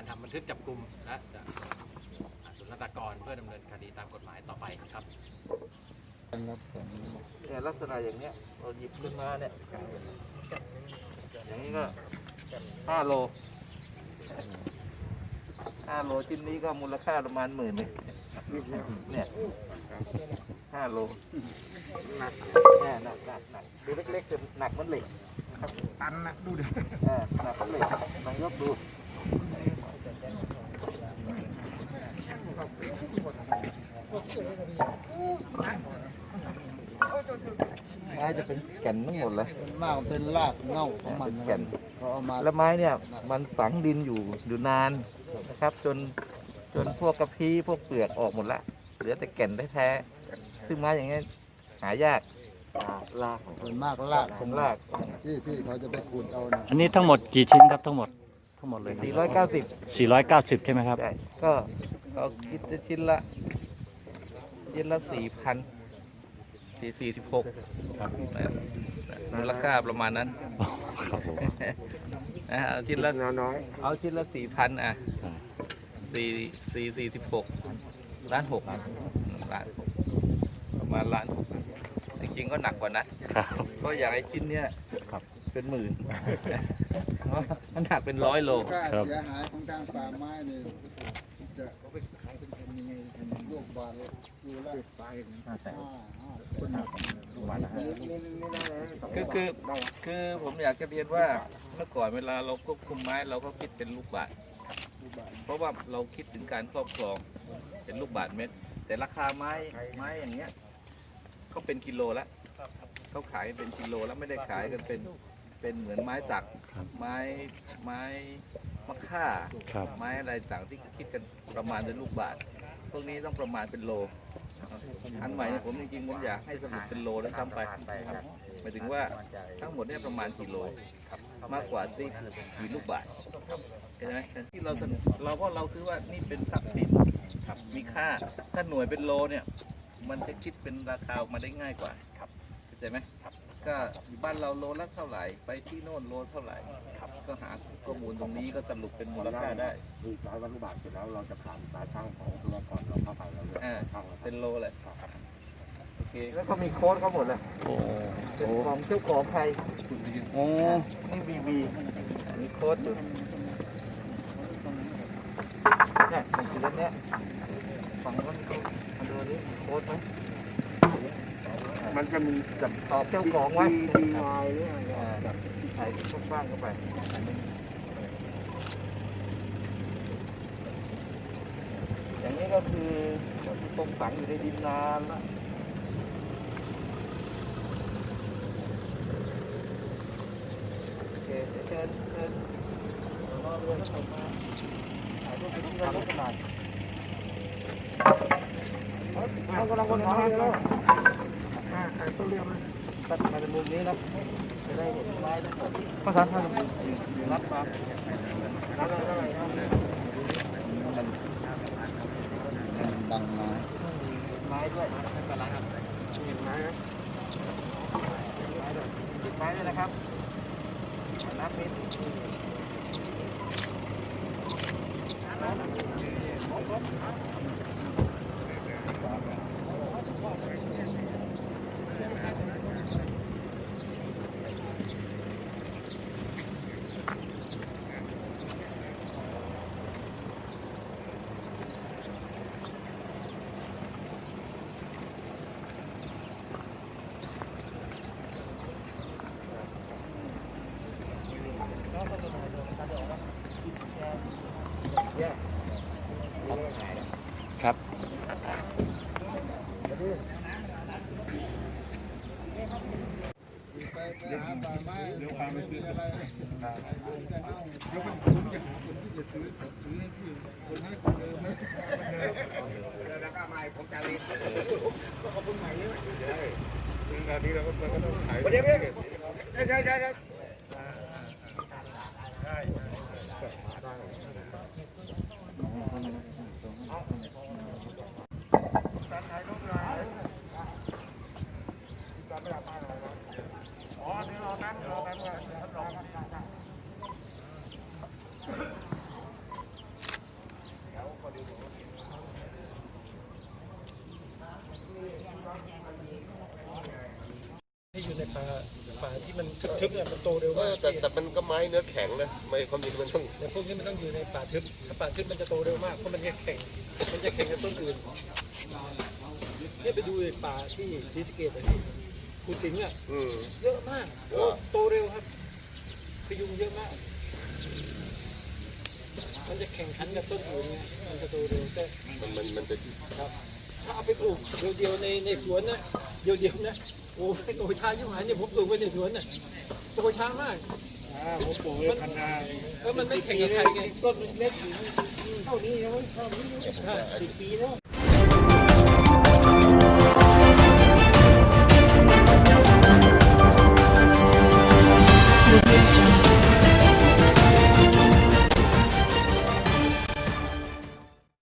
การทำบันทึกจับกลุ่มและจะส่งอ่าศุลกากรเพื่อดำเนินคดีตามกฎหมายต่อไปครับ เนี่ยลักษณะอย่างเนี้ยเราหยิบขึ้นมาเนี่ยอย่างนี้ก็ห้าโลห้าโลชิ้นนี้ก็มูลค่าประมาณหมื่นหนึ่งเนี่ยห้าโลหนักเนี่ยหนักหนักหนักดูเล็กๆจะหนักเหมันเหล็กตันนะดูดิเออหนักเหมันเหล็กลองยกดูไม้ จะเป็นแก่นทั้งหมดเลย มากเป็นรากเง่าของมันเป็นแก่น เขาเอามาแล้วไม้เนี่ยมันฝังดินอยู่อยู่นานนะครับ จนจนพวกกระพี้พวกเปลือกออกหมดละเหลือแต่แก่นแท้ๆซึ่งไม้อย่างเงี้ยหายากลากส่วนมากรากของรากที่ที่เขาจะไปขูดเอาเนี่ยอันนี้ทั้งหมดกี่ชิ้นครับทั้งหมดทั้งหมดเลย490 490 ใช่ไหมครับ ได้ก็เขาคิดจะชิ้นละชิ้นละ 4,000สี่สิบหกครับมูลค่าประมาณนั้น ครับผมนะเอาชิ้นละน้อยเอาชิ้นละสี่พันอะอ่าสี่สี่สี่สิบหกล้านหกล้านหกประมาณล้านหกจริงๆก็หนักกว่านะครับเพราะอย่างไอ้ชิ้นเนี้ยครับเป็นหมื่นเพราะมันหนักเป็นร้อยโลค่าครับเสียหายของทางป่าไม้นี่จะเป็นยังไง เป็นโรคบาดอยู่ละห้าแสนห้าห้าแสนคือคือคือผมอยากจะเรียนว่าเมื่อก่อนเวลาเราควบคุมไม้เราก็คิดเป็นลูกบาทเพราะว่าเราคิดถึงการครอบครองเป็นลูกบาทเม็ด แต่ราคาไม้ไม้อย่างเงี้ยเขาเป็นกิโลแล้วเขาขายเป็นกิโลแล้วไม่ได้ขายกันเป็นเป็นเหมือนไม้สักไม้ไม้มะค่าไม้อะไรต่างที่คิดกันประมาณเป็นลูกบาท พวกนี้ต้องประมาณเป็นโล อันใหม่เนี่ยผมจริงๆผมอยากให้สรุปเป็นโลแล้วซ้ำไปครับหมายถึงว่าทั้งหมดเนี่ยประมาณกี่โลมากกว่าที่กี่ลูกบาทเห็นไหมที่เราเสนอเราเพราะเราถือว่านี่เป็นทรัพย์สินมีค่าถ้าหน่วยเป็นโลเนี่ย มันจะคิดเป็นราคาออกมาได้ง่ายกว่าครับเข้าใจไหมก็อยู่บ้านเราโลละเท่าไหร่ไปที่โน่นโลเท่าไหร่ ก็หาข้อมูลตรงนี้ก็สรุปเป็นมูลค่าได้มีร้อยวัตถุบาทเสร็จแล้วเราจะผ่านสายช่างของตัวก่อนเราเข้าไปเราเลือกอ่าช่างแล้วเป็นโลเลยโอเคแล้วก็มีโค้ดเขาหมดเลยโอ้เป็นของเจ้าของใครโอ้นี่บีบีมีโค้ดอยู่เนี่ยมันคือเรื่องเนี้ยฝั่งนู้นเขามาดูนี่โค้ดไหมมันจะมีจับตอบเจ้าของไว้ดีวายเนี่ย อ่าแบบที่ใส่พวกบ้างเข้าไปอย่างนี้ก็คือก็คือตรงฝังอยู่ในดินนานแล้วโอเคเชิญเชิญรอเรือก็ส่งมาถ่ายรูปเป็นที่ระลึกกันหน่อยเขากำลังวนหาเรือแล้วถ่ายตัวเรือมา ตัดมาในมุมนี้นะจะได้เห็นไม้ทั้งหมดภาษาไทยรับมารับอะไรอะไรครับบังไม้ไม้ด้วยไม่เป็นไรครับติดไม้ครับติดไม้ด้วยไม้ด้วยนะครับนับมิดแยก ครับไปไปหาป่าไม้เดี๋ยวป่าไม่ซื้ออะไรจะเน่าเดี๋ยวมันคุ้มจะคนที่จะซื้อซื้อให้ที่คนให้คนเดิมไหมแล้วก็มาผมจะรีก็ขอบคุณใหม่เนี่ยตอนนี้เราก็เราก็ต้องขายเดี๋ยวเดี๋ยวใช่ใช่ใช่ ใช่อ๋อนี่รอแป๊บรอแป๊บรอ ทึบๆเนี่ยมันโตเร็วเอมาอกแต่แต่มันก็ไม้เนื้อแข็งนะไม่ความจริงมันต้องแต่พวกนี้มันต้องอยู่ในป่าทึบถ้าป่าทึบมันจะโตเร็วมากเพราะมันจะแข็งมันจะแข็งกับต้นอื่นเนี่ยไปดูในป่าที่ศรีสะเกษอะที่ภูสิงห์อะอืม เยอะมากโอ้โตเร็วครับพยุงเยอะมาก มันจะแข่งขันกับต้นอื่นไงมันจะโตเร็วแต่ มันมันมันจะ ครับถ้าเอาไปปลูกเดียวๆในในสวนนะเดียวๆนะ โอ้ยโตช้ายิ่งหายเนี่ยผมปลูกไว้ในสวนน่ะโตช้ามากผมปลูกไว้พันนาเออมันไม่แข่งกับใครไงต้นเล็กๆอยู่เท่านี้ยังไม่เท่านี้ใช่สิบปีแล้ว